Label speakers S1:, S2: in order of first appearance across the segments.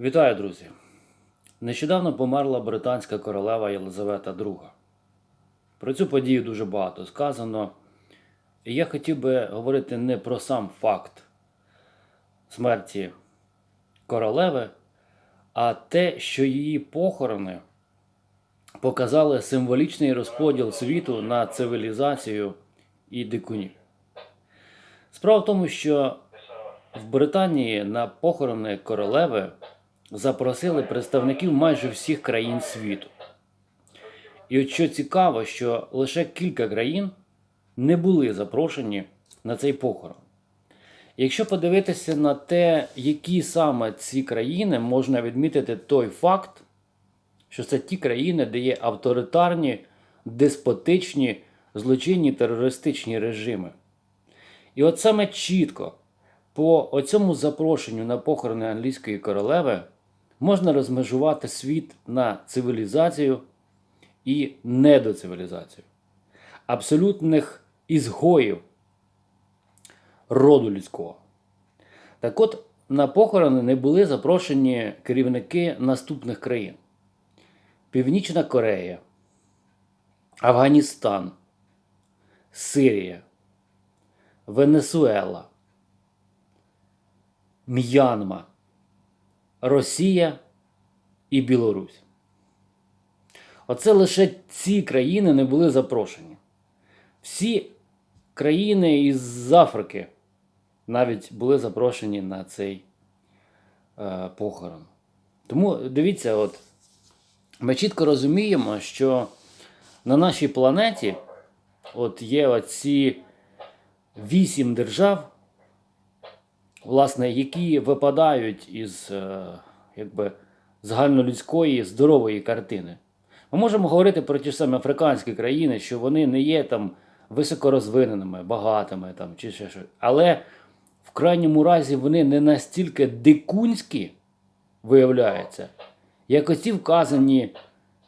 S1: Вітаю, друзі! Нещодавно померла британська королева Єлизавета II. Про цю подію дуже багато сказано. І я хотів би говорити не про сам факт смерті королеви, а те, що її похорони показали символічний розподіл світу на цивілізацію і дикунів. Справа в тому, що в Британії на похорони королеви запросили представників майже всіх країн світу. І от що цікаво, що лише кілька країн не були запрошені на цей похорон. Якщо подивитися на те, які саме ці країни, можна відмітити той факт, що це ті країни, де є авторитарні, деспотичні, злочинні терористичні режими. І от саме чітко по оцьому запрошенню на похорони англійської королеви можна розмежувати світ на цивілізацію і недоцивілізацію, абсолютних ізгоїв роду людського. Так от, на похорони не були запрошені керівники наступних країн: Північна Корея, Афганістан, Сирія, Венесуела, М'янма, Росія і Білорусь. Оце лише ці країни не були запрошені. Всі країни із Африки навіть були запрошені на цей е, похорон. Тому дивіться, от, ми чітко розуміємо, що на нашій планеті от є оці вісім держав, власне, які випадають із е, якби, загальнолюдської здорової картини. Ми можемо говорити про ті ж самі африканські країни, що вони не є там високорозвиненими, багатими там, чи ще щось. Але в крайньому разі вони не настільки дикунські виявляються, як оці вказані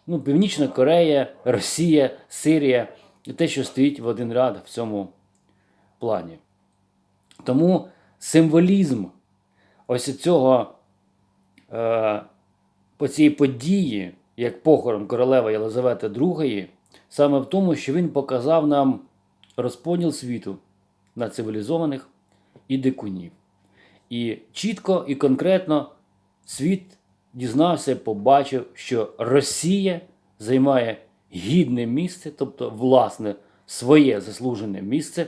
S1: ну, Північна Корея, Росія, Сирія і те, що стоїть в один ряд в цьому плані. Тому символізм ось цього е, по цій події, як похорон королеви Єлизавети II, саме в тому, що він показав нам розподіл світу на цивілізованих і дикунів. І чітко і конкретно світ дізнався, побачив, що Росія займає гідне місце, тобто власне своє заслужене місце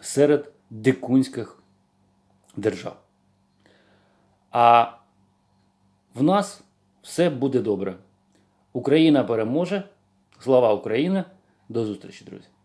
S1: серед дикунських держав. А в нас все буде добре. Україна переможе. Слава Україні! До зустрічі, друзі!